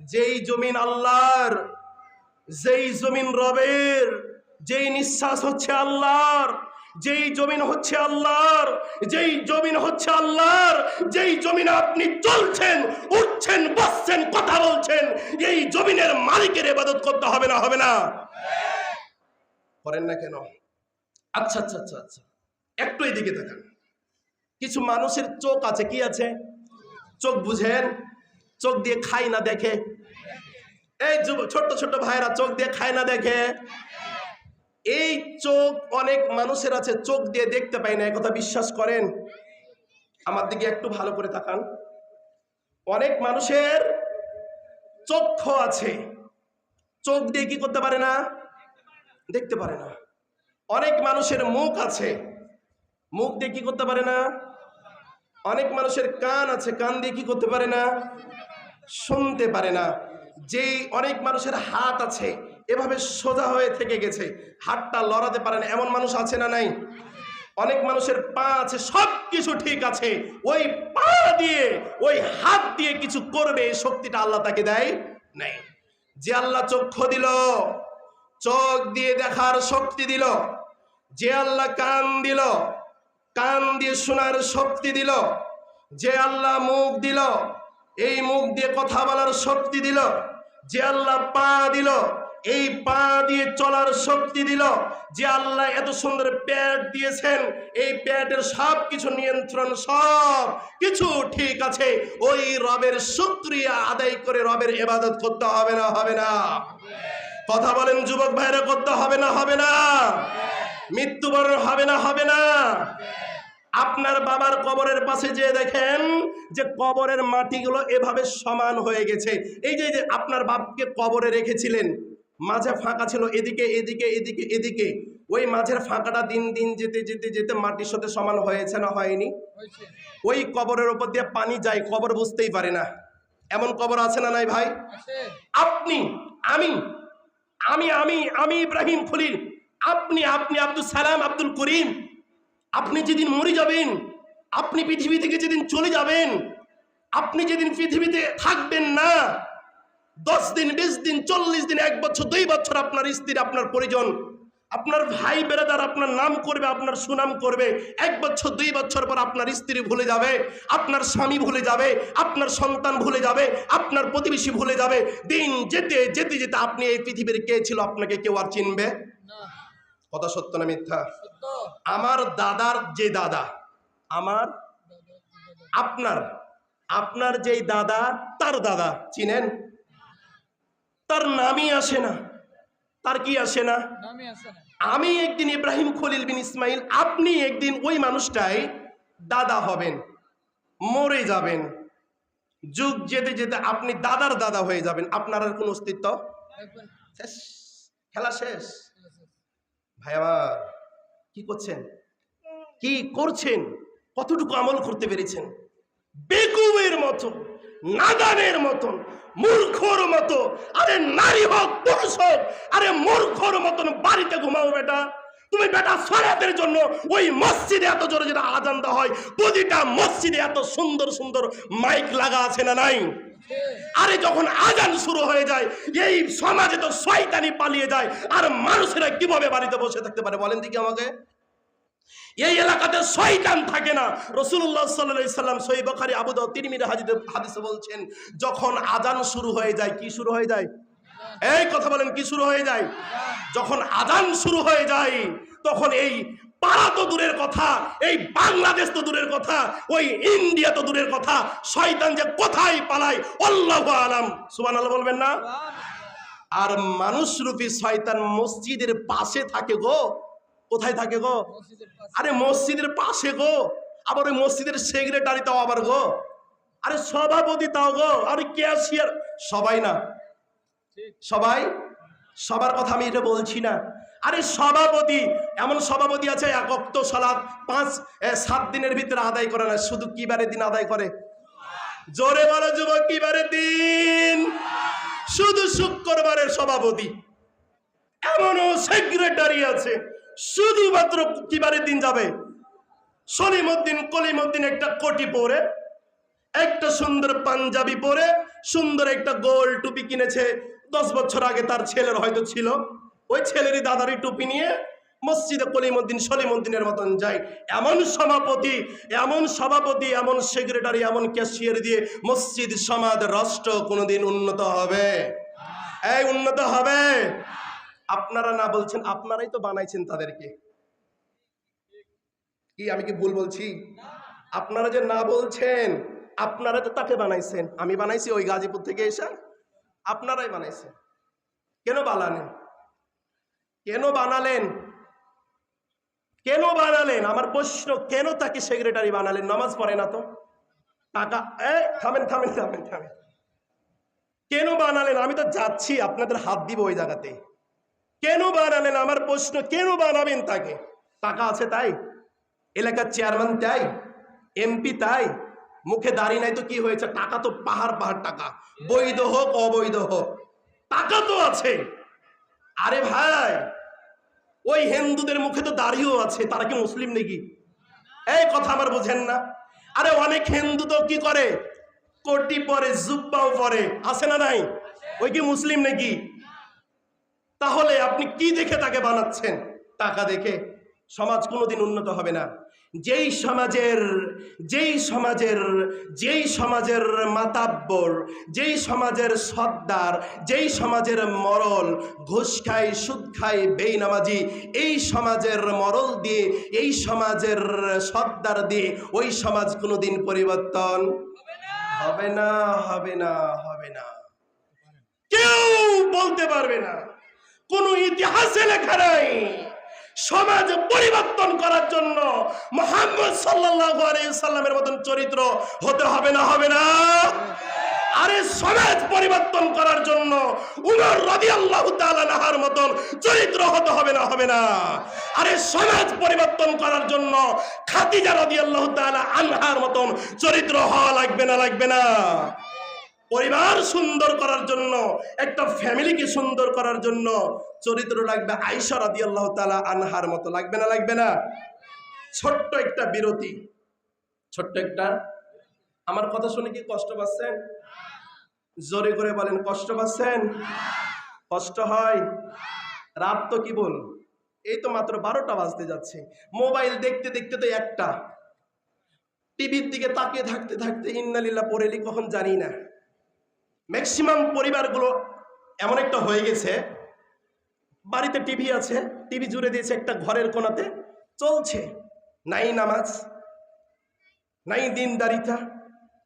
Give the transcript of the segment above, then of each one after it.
যেই জমিন আল্লাহর, যেই জমিন রবের, যেই নিঃশ্বাস হচ্ছে আল্লাহর, যেই জমিন হচ্ছে আল্লাহর, যেই জমিন হচ্ছে আল্লাহর, যেই জমিনে আপনি চলছেন, উঠছেন, বসছেন, কথা বলছেন, এই জমিনের মালিকের ইবাদত করতে হবে না হবে না? করেন না কেন? আচ্ছা আচ্ছা আচ্ছা আচ্ছা। একটু এদিকে তাকান। কিছু মানুষের চোখ আছে, কি আছে? চোখ বুঝেন। চোখ দিয়ে খাই না দেখে। এই ছোট্ট ছোট্ট ভাইরা চোখ দিয়ে খায় না দেখে। এই চোখ অনেক মানুষের আছে, চোখ দিয়ে দেখতে পায় না কথা বিশ্বাস করেন? আমার দিকে একটু ভালো করে তাকান। অনেক মানুষের চক্ষু আছে। চোখ দিয়ে কি করতে পারে না? দেখতে পারে না। অনেক মানুষের মুখ আছে। মুখ দিয়ে কি করতে পারে না? অনেক মানুষের কান আছে, কান দিয়ে কি করতে পারে না? শুনতে পারে না। যেই অনেক মানুষের হাত আছে, এভাবে সোজা হয়ে থেকে গেছে। হাতটা লড়াতে পারে না। এমন মানুষ আছে না নাই? অনেক মানুষের পা আছে সব কিছু ঠিক আছে। ওই পা দিয়ে, ওই হাত দিয়ে কিছু করবে, এই শক্তিটা আল্লাহ তাকে দেয় নাই। যে আল্লাহ চক্ষু দিল, চোখ দিয়ে দেখার শক্তি দিল, যে আল্লাহ কান দিল, কান দিয়ে শোনার শক্তি দিল, যে আল্লাহ মুখ দিল এই মুখ দিয়ে কথা বলার শক্তি দিল, যে আল্লাহ পা দিল, এই পা দিয়ে চলার শক্তি দিল, যে আল্লাহ এত সুন্দর প্যাট দিয়েছেন, এই প্যাটের সব কিছু নিয়ন্ত্রণ সব কিছু ঠিক আছে, ওই রবের শুক্রিয়া আদায় করে রবের এবাদত করতে হবে না হবে না। কথা বলেন যুবক ভাইরা, করতে হবে না হবে না। মৃত্যুবরণ হবে না হবে না। আপনার বাবার কবরের পাশে যে দেখেন যে কবরের মাটিগুলো এভাবে সমান হয়ে গেছে। এই যে আপনার বাপকে কবরে রেখেছিলেন মাঝে ফাঁকা ছিল এদিকে এদিকে এদিকে এদিকে। ওই মাঝের ফাঁকাটা দিন দিন যেতে যেতে যেতে মাটির সাথে সমান হয়েছে না হয়নি? ওই কবরের উপর দিয়ে পানি যায় কবর বুঝতেই পারে না। এমন কবর আছে না নাই ভাই? আপনি আমি আমি আমি আমি ইব্রাহিম খলিল। আপনি আপনি আব্দুল সালাম আব্দুল করিম। আপনি যেদিন মরে যাবেন, আপনি পৃথিবী থেকে যেদিন চলে যাবেন, আপনি যেদিন পৃথিবীতে থাকবেন না, দশ দিন, বিশ দিন, চল্লিশ দিন, এক বছর, দুই বছর আপনার স্ত্রী আপনার পরিজন, আপনার ভাই বেড়াদার আপনার নাম করবে, আপনার সুনাম করবে, এক বছর, দুই বছর পর আপনার স্ত্রী ভুলে যাবে, আপনার স্বামী ভুলে যাবে, আপনার সন্তান ভুলে যাবে, আপনার প্রতিবেশী ভুলে যাবে, দিন যেতে যেতে যেতে আপনি এই পৃথিবীর কে ছিল, আপনাকে কেউ আর চিনবে? কথা সত্য না মিথ্যা? আমার দাদার যে দাদা আমার আপনার আপনার যেই দাদা তার দাদা চিনেন? তার নামই আসে না। তার কি আসে না? আমি একদিন ইব্রাহিম খলিল বিন ইসমাইল আপনি একদিন ওই মানুষটাই দাদা হবেন মরে যাবেন। যুগ যেতে যেতে আপনি দাদার দাদা হয়ে যাবেন। আপনার আর কোন অস্তিত্ব? শেষ। খেলা শেষ। ভাই আমার কি করছেন? কি করছেন? কতটুকু আমল করতে পেরেছেন? বেকুবের মতো, নাদানের মতন মূর্খর মতো, আরে নারী হোক, পুরুষ হোক, আরে মূর্খর মতন বাড়িতে ঘুমাও বেটা। তুমি বেটা সরাতের জন্য ওই মসজিদে এত জোরে যেটা আজান দেওয়া হয়, প্রতিটা মসজিদে এত সুন্দর সুন্দর মাইক লাগা আছে না নাই? আরে যখন আজান শুরু হয়ে যায়, এই সমাজে তো শয়তানি পালিয়ে যায়, আর মানুষেরা কীভাবে বাড়িতে বসে থাকতে পারে বলেন দেখি আমাকে? এই এলাকাতে শয়তান থাকে না। রসুল্লাহ সাল্লাহ সাল্লাম সই বখারি আবুদ তিরমির হাজিদে হাদিসে বলছেন, যখন আজান শুরু হয়ে যায়, কি শুরু হয়ে যায়? এই কথা বলেন কি শুরু হয়ে যায়? যখন আদান শুরু হয়ে যায় তখন এই পাড়া তো দূরের কথা এই বাংলাদেশ তো দূরের কথা ওই ইন্ডিয়া তো দূরের কথা শয়তান যে কোথায় পালায় আল্লাহ আলাম। সুবান আল্লাহ বলবেন না? আর মানুষরূপী শয়তান মসজিদের পাশে থাকে গো। কোথায় থাকে গো? আরে মসজিদের পাশে গো। আবার ওই মসজিদের সেক্রেটারি তাও আবার গো। আরে সভাপতি তাও গো। আরে ক্যাশিয়ার। সবাই না। সবাই, সবার কথা আমি এটা বলছি না। আরে সভাপতি, এমন সভাপতি আছে, এক একক্ত সালাদ পাঁচ সাত দিনের ভিতরে আদায় করে না, শুধু কিবারে দিন আদায় করে? জোরে বলো যুবক কিবারে দিন? শুধু শুক্রবারের সভাপতি। এমনও সেক্রেটারি আছে, শুধুমাত্র কিবারের দিন যাবে। সলিমুদ্দিন, কলিমুদ্দিন একটা কোটি পরে, একটা সুন্দর পাঞ্জাবি পরে, সুন্দর একটা গোল টুপি কিনেছে দশ বছর আগে তার ছেলের হয়তো ছিল। ওই ছেলেরই দাদারই টুপি নিয়ে মসজিদে কলিমুদ্দিন, সলিমুদ্দিনের মতন যায়। এমন সভাপতি এমন সভাপতি, এমন সেক্রেটারি এমন ক্যাশিয়ার দিয়ে মসজিদ, সমাজ, রাষ্ট্র কোনোদিন উন্নত হবে। এই উন্নত হবে। আপনারা না বলছেন, আপনারাই তো বানাইছেন তাদেরকে। কি আমি কি ভুল বলছি? আপনারা যে না বলছেন, আপনারা তো তাকে বানাইছেন। আমি বানাইছি ওই গাজীপুর থেকে এসে। আপনারাই বানাইছেন। কেন বানালেন? কেন বানালেন? কেন বানালেন? আমার প্রশ্ন, কেন তাকে সেক্রেটারি বানালেন? নামাজ পড়ে না তো? টাকা, এই, থামেন থামেন থামেন থামেন। কেন বানালেন? আমি তো যাচ্ছি, আপনাদের হাত দিব ওই জায়গাতে। কেন বানালেন? আমার প্রশ্ন, কেন বানাবেন তাকে? টাকা আছে তাই? এলাকার চেয়ারম্যান তাই? এমপি তাই? মুখে দাড়ি নাই তো কি হয়েছে? টাকা তো পাহাড় পাহাড় টাকা। বৈধ হোক, অবৈধ হোক, টাকা তো আছে। আরে ভাই, ওই হিন্দুদের মুখে তো দাড়িও আছে, তারা কি মুসলিম নাকি? এই কথা আমার বুঝেন না। আরে অনেক হিন্দু তো কি করে? কোটি পরে, জুব্বাও পরে। আছে না নাই? ওই কি মুসলিম নাকি? তাহলে আপনি কি দেখে তাকে বানাচ্ছেন? টাকা দেখে। সমাজ কোনোদিন উন্নত হবে না। যেই সমাজের যেই সমাজের যেই সমাজের মাতাব্বর, যেই সমাজের সর্দার, যেই সমাজের মরল, ঘুষ খায়, সুদ খায়, বেইনামাজি, এই সমাজের মরল দিয়ে, এই সমাজের সর্দার দিয়ে ওই সমাজ কোনোদিন পরিবর্তন হবে না হবে না হবে না। কেউ বলতে পারবে না। কোনো ইতিহাসে লেখা নাই। সমাজ পরিবর্তন করার জন্য মোহাম্মদ সাল্লাল্লাহু আলাইহি সাল্লামের মতন চরিত্র হতে হবে না হবে না? আরে সমাজ পরিবর্তন করার জন্য উমর রাদিয়াল্লাহু তাআলা নাহার মতন চরিত্র হতে হবে না হবে না? আরে সমাজ পরিবর্তন করার জন্য খাদিজা রাদিয়াল্লাহু তাআলা আনহার মতন চরিত্র হওয়া লাগবে না লাগবে না? পরিবার সুন্দর করার জন্য, একটা ফ্যামিলিকে সুন্দর করার জন্য চরিত্র লাগবে আইসা রাদি আল্লাহ তালা আনহার মতো। লাগবে না লাগবে না? ছোট্ট একটা বিরতি। ছোট্ট একটা? আমার কথা শুনে কি কষ্ট পাচ্ছেন? জোরে করে বলেন, কষ্ট পাচ্ছেন? কষ্ট হয়? রাত তো কি বল? এই তো মাত্র বারোটা বাজতে যাচ্ছে। মোবাইল দেখতে দেখতে তো একটা। টিভির দিকে তাকিয়ে থাকতে থাকতে ইন্নালিল্লা পড়েলি কখন জানি না। ম্যাক্সিমাম পরিবারগুলো এমন একটা হয়ে গেছে, বাড়িতে টিভি আছে টিভি জুড়ে দিয়েছে একটা ঘরের কোনাতে চলছে। নাই নামাজ, নাই দিনদারিতা,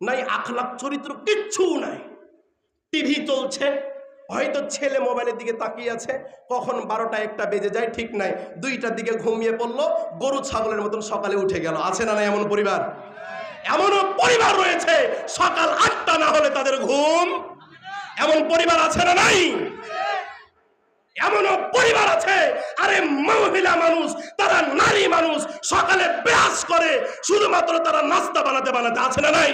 নাই আখলাক চরিত্র, কিচ্ছু নাই। টিভি চলছে, হয়তো ছেলে মোবাইলের দিকে তাকিয়ে আছে, কখন বারোটা একটা বেজে যায়, ঠিক নাই। দুইটার দিকে ঘুমিয়ে পড়ল, গরু, ছাগলের মতন সকালে উঠে গেল। আছে না না এমন পরিবার? এমনও পরিবার রয়েছে, সকাল হলে তাদের ঘুম? এমন পরিবার আছে না নাই? এমনও পরিবার আছে। আরে মহিলা মানুষ, তারা নারী মানুষ, সকালে ব্যাস করে, শুধুমাত্র তারা নাস্তা বানাতে বানাতে আছে না নাই?